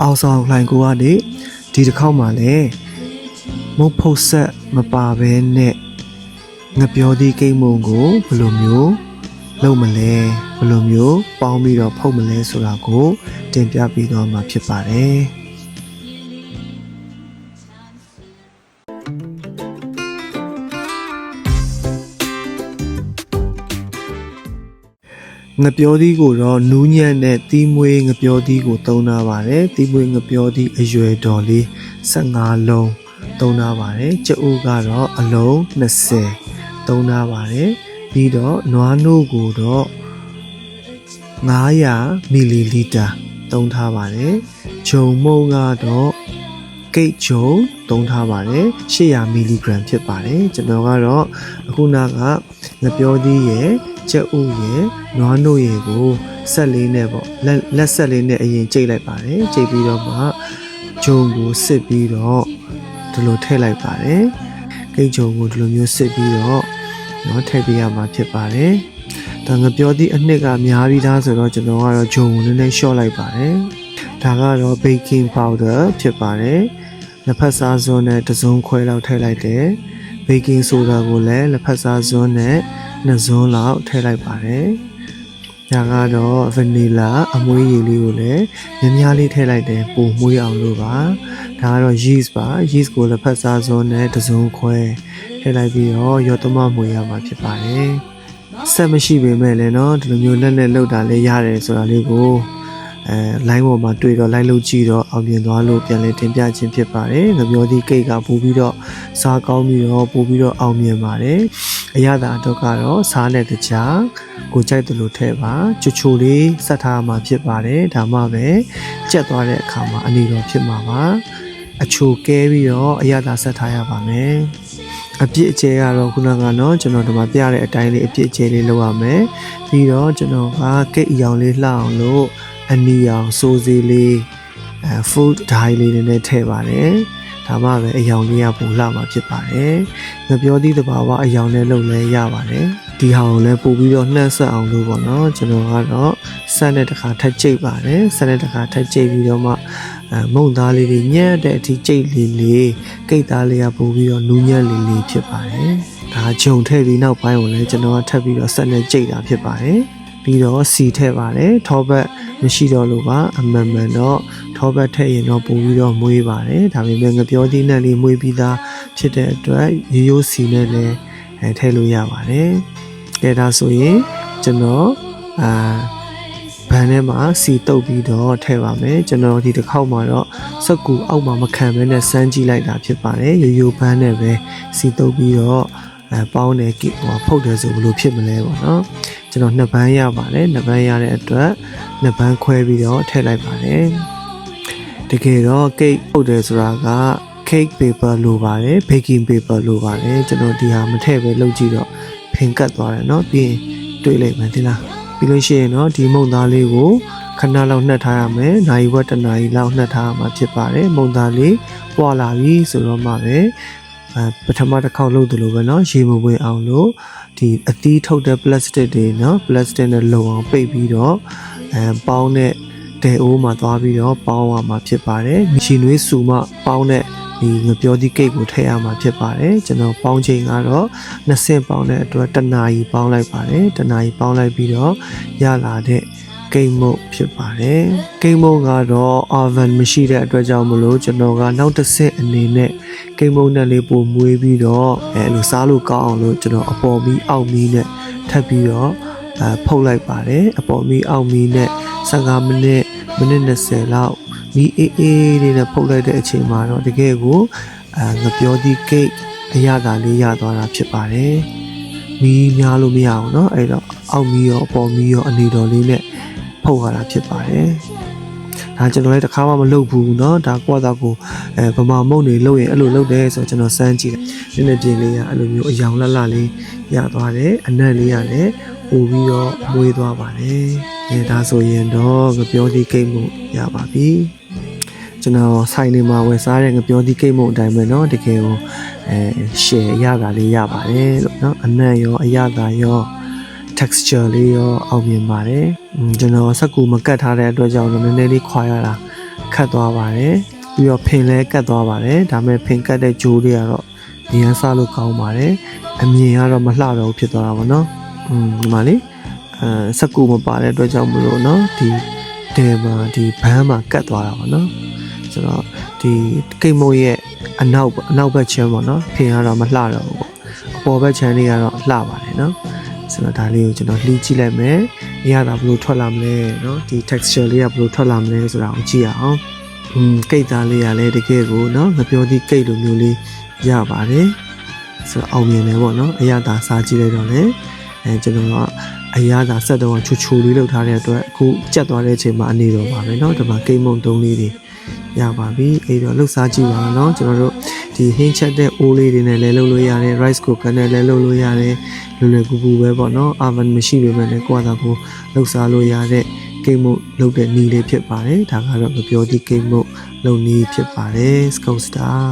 အောင်ဆောင်လှိုင်ကိုကနေဒီတစ်ခေါက်မှလည်းမုတ်ဖုတ်ဆက်မပါဘဲနဲ့ငပြောသည့်ကိတ်မုံကိုဘယ်လိုမျိုးလုပ်မလဲဘယ်လိုမျိုးပေါင်းပြီးတော့ဖုတ်မလဲဆိုတာကို တင်ပြပေးတော့မှာဖြစ်ပါတယ် ငပြောသီးကိုတော့နူးညံ့တဲ့တီးမွေးငပြောသီးကိုသုံးထားပါတယ်တီးမွေးငပြောသီးအရွယ်တော်လေး15လုံးသုံးထားပါတယ်ကျအိုးကတော့အလုံး20သုံးထားပါတယ်ပြီးတော့နွားနို့ကိုတော့900မီလီလီတာသုံးထားပါတယ်ဂျုံမုံကတော့ကိတ်ဂျုံသုံးထားပါတယ်800မီလီဂရမ်ဖြစ်ပါတယ်ကျွန်တော်ကတော့အခုနကငပြောသီးရဲ့ ကြက်ဥရယ်နွားနို့ရယ်ကိုဆက်လေးနဲ့ပေါ့လက်လက်ဆက်လေးနဲ့အရင်ကြိတ်လိုက်ပါတယ်ကြိတ်ပြီးတော့မှဂျုံကိုစစ်ပြီးတော့ဒီလိုထည့်လိုက်ပါတယ်ကိတ်ဂျုံကိုဒီလိုမျိုးစစ်ပြီးတော့နော်ထည့်ပေးရမှာဖြစ်ပါတယ်ဒါငပြောသည့်အနှစ်ကများပြီးသားဆိုတော့ကျွန်တော်ကတော့ဂျုံကိုနည်းနည်းလျှော့လိုက်ပါတယ်ဒါကတော့ baking powder ဖြစ်ပါတယ်လက်ဖက်စားစွန်းနဲ့တစုံခွဲလောက်ထည့်လိုက်တယ် baking soda ကိုလည်းလက်ဖက်စားစွန်းနဲ့ နှစ်စွန်းလောက်ထည့်လိုက်ပါတယ်။ဒါကတော့ vanilla အမွှေးရည်လေးကိုလည်းများများလေးထည့်လိုက်တယ်ပိုမွှေးအောင်လို့ပါ။ဒါကတော့ yeast ပါ yeast ကိုလက်ဖက်စားစွန်းနဲ့တစ်စုံခွဲထည့်လိုက်ပြီးတော့ရောသမမွှေရမှာဖြစ်ပါတယ်။ဆက်မရှိပေမဲ့လည်းเนาะဒီလိုမျိုးလက်နဲ့လှုပ်တာလည်းရတယ်ဆိုတာလေးကိုအဲ line ပေါ်မှာတွေ့တော့လိုက်လို့ကြည့်တော့အောင်မြင်သွားလို့ပြန်လည်တင်ပြခြင်းဖြစ်ပါတယ်။ငပြောသည့်ကိတ်ကပို့ပြီးတော့စားကောင်းပြီးတော့ပို့ပြီးတော့အောင်မြင်ပါတယ်။ အရသာတော့ကတော့စားနဲ့တခြားကိုကြိုက်တယ်လို့ထည့်ပါချိုချိုလေးဆက်ထားမှာဖြစ်ပါတယ်။ဒါမှပဲကြက်သွားတဲ့အခါမှာအနေတော်ဖြစ်မှာပါ။အချိုကဲပြီးတော့အရသာဆက်ထားရပါမယ်။အပြစ်အကျဲကတော့ခုနကတော့ကျွန်တော်ဒီမှာပြတဲ့အတိုင်းလေးအပြစ်အကျဲလေးလုပ်ရမယ်။ပြီးတော့ကျွန်တော်ကကိတ်အယောင်လေးလှအောင်လို့အနီရောင်စိုးစေးလေးအဲ food dye လေးနည်းနည်းထည့်ပါတယ် ဒါမှပဲအယောင်လေးကပုံလှမှာဖြစ်ပါတယ်ငပြောသည့်တဘာဝအယောင်နဲ့လုပ်လဲရပါတယ်ဒီဟာကိုလည်းပို့ပြီးတော့နှက်ဆက်အောင်လို့ပေါ့နော်ကျွန်တော်ကတော့ဆက်နဲ့တစ်ခါထပ်ကြိတ်ပါတယ်ဆက်နဲ့တစ်ခါထပ်ကြိတ်ပြီးတော့မှအဲမုံသားလေးတွေညက်တဲ့အထိကြိတ်လေးလေးကိတ်သားလေးကပို့ပြီးတော့နူးညံ့လေးလေးဖြစ်ပါတယ်ဒါဂျုံထည့်ပြီးနောက်ပိုင်းကိုလည်းကျွန်တော်ကထပ်ပြီးတော့ဆက်နဲ့ကြိတ်တာဖြစ်ပါတယ်ပြီးတော့စီထည့်ပါတယ်ထောပတ်မရှိတော့လို့ပါအမှန်မှန်တော့ ထောပတ်ထည့်ရင်တော့ပို့ပြီးတော့မွေးပါတယ်ဒါပေမဲ့ငပြောသီးနဲ့လေးမွေးပြီးသားဖြစ်တဲ့အတွက်ရိုးရိုးစီနဲ့လည်းအဲထည့်လို့ရပါတယ်ကဲဒါဆိုရင်ကျွန်တော်အာဘန်ထဲမှာစီတုပ်ပြီးတော့ထည့်ပါမယ်ကျွန်တော်ဒီတစ်ခေါက်မှာတော့စက်ကူအောက်မှာမခံဘဲနဲ့စမ်းကြည့်လိုက်တာဖြစ်ပါတယ်ရိုးရိုးဘန်နဲ့ပဲစီတုပ်ပြီးတော့အဲပေါင်းတယ်ကိဟိုဖုတ်တယ်ဆိုဘယ်လိုဖြစ်မလဲပေါ့နော်ကျွန်တော်နှစ်ပန်းရပါတယ်နှစ်ပန်းရတဲ့အတွက်နှစ်ပန်းခွဲပြီးတော့ထည့်လိုက်ပါတယ် တကယ်တော့ cake ပုတ်တယ်ဆိုတာက cake paper လိုပါတယ် baking paper လိုပါတယ်ကျွန်တော်ဒီဟာမထည့်ပဲလုပ်ကြည့်တော့ဖင်ကတ်သွားတယ်เนาะပြီးရင်တွေးလိုက်မယ်ဒီလားပြီးလို့ရှိရင်เนาะဒီမုံသားလေးကိုခဏလောက်နှက်ထားရမယ်။နိုင်ဝက်တစ်နာရီလောက်နှက်ထားရမှာဖြစ်ပါတယ်။မုံသားလေးပွာလာပြီဆိုတော့မှပဲအဲပထမတစ်ခေါက်လုပ်သလိုပဲเนาะရေမဝင်အောင်လို့ဒီအသီးထုတ်တဲ့ plastic တွေเนาะ plastic နဲ့လုံအောင်ပိတ်ပြီးတော့အဲပေါင်းတဲ့ တဲအိုးမှာသွားပြီးတော့ပေါင်းရမှာဖြစ်ပါတယ်။ရှင်နွေးစုမှပေါင်းတဲ့ဒီငပြောသီးကိတ်ကိုထည့်ရမှာဖြစ်ပါတယ်ကျွန်တော်ပေါင်းချိန်ကတော့20ပေါင်းတဲ့အတွက်တနာရီပေါင်းလိုက်ပါတယ်တနာရီပေါင်းလိုက်ပြီးတော့ရလာတဲ့ကိတ်မုတ်ဖြစ်ပါတယ်ကိတ်မုတ်ကတော့ oven မရှိတဲ့အတွက်ကြောင့်မလို့ကျွန်တော်ကနောက်တစ်ဆင့်အနေနဲ့ကိတ်မုတ်နဲ့လေးပိုမွေးပြီးတော့အဲလိုစားလို့ကောင်းအောင်လို့ကျွန်တော်အပေါ်မီးအောက်မီးနဲ့ထပ်ပြီးတော့ အဲဖုတ်လိုက်ပါတယ်အပေါ်မီးအောက်မီးနဲ့15မိနစ်မိနစ်20လောက်မီးအေးအေးလေးနဲ့ဖုတ်လိုက်တဲ့အချိန်မှာတော့တကယ်ကိုအဲငပြောသီးကိတ်အရသာလေးရသွားတာဖြစ်ပါတယ်မီးများလို့မရအောင်เนาะအဲ့တော့အောက်မီးရောအပေါ်မီးရောအနေတော်လေးနဲ့ဖုတ်ရတာဖြစ်ပါတယ် ဒါကျွန်တော်လည်းတစ်ခါမှမလုပ်ဘူးเนาะဒါကွာတာကိုအဲဗမာမုံတွေလုပ်ရင်အဲ့လိုလုပ်တယ်ဆိုတော့ကျွန်တော်စမ်းကြည့်တယ်နည်းနည်းပြင်လေးကအဲ့လိုမျိုးအယောင်လှလှလေးရသွားတယ်အနက်လေးကလည်းပို့ပြီးတော့မွေးသွားပါတယ်အဲဒါဆိုရင်တော့ငပြောသီးကိတ်မှုရပါပြီကျွန်တော်ဆိုင်နေမှာဝယ်စားတဲ့ငပြောသီးကိတ်မှုအတိုင်းပဲเนาะတကယ်ကိုအဲ share ရတာလေးရပါတယ်လို့เนาะအနက်ရောအရသာရော texture လေးရောအောင်မြင်ပါတယ်ကျွန်တော်စက်ကူမကတ်ထားတဲ့အတွက်ကြောင့်လည်းနည်းနည်းလေးခွာရတာခတ်သွားပါတယ်ပြီးတော့ဖင်လည်းကတ်သွားပါတယ်ဒါပေမဲ့ဖင်ကတ်တဲ့ဂျိုးလေးကတော့ဉာဏ်ဆလို့ကောင်းပါတယ်အမြင်ကတော့မလှတော့ဘူးဖြစ်သွားတာပေါ့နော်อืมဒီမှာလေအဲစက်ကူမပါတဲ့အတွက်ကြောင့်မလို့နော်ဒီဒဲမှာဒီဘန်းမှာကတ်သွားတာပေါ့နော်ဆိုတော့ဒီကိမုတ်ရဲ့အနောက်အနောက်ဘက်ချမ်းပေါ့နော်ဖင်ကတော့မလှတော့ဘူးပေါ့အပေါ်ဘက်ချမ်းလေးကတော့လှပါတယ်နော် ဆိုတော့ဒါလေးကိုကျွန်တော်လှီးကြည့်လိုက်မယ်အရသာဘယ်လိုထွက်လာမလဲเนาะဒီ texture လေးကဘယ်လိုထွက်လာမလဲဆိုတာကိုကြည့်ရအောင်อืมကိတ်သားလေးကလည်းတကယ်ကိုเนาะငပြောသည့်ကိတ်လိုမျိုးလေးရပါတယ်ဆိုတော့အောင်မြင်တယ်ပေါ့เนาะအရသာစားကြည့်လိုက်တော့လေအဲကျွန်တော်ကအရသာဆက်တော့ချူချူလေးလောက်ထားတဲ့အတွက်အခုကြက်သွားတဲ့အချိန်မှာအနေတော့ပါပဲเนาะဒီမှာကိတ်မုံတုံးလေးတွေရပါပြီအဲ့တော့လှုပ်ရှားကြည့်ပါเนาะကျွန်တော်တို့ ဒီဟင်းချက်တဲ့အိုးလေးတွေနဲ့လဲလုပ်လို့ရတယ် rice cooker နဲ့လဲလုပ်လို့ရတယ်လွယ်လွယ်ကူကူပဲပေါ့နော် oven မရှိပေမဲ့လည်းကိုယ့်အသာကိုလှုပ်ရှားလို့ရတဲ့ကိမုတ်လုပ်တဲ့နည်းလေးဖြစ်ပါတယ်ဒါကတော့မပြောသည့်ကိမုတ်လုပ်နည်းဖြစ်ပါတယ် scout star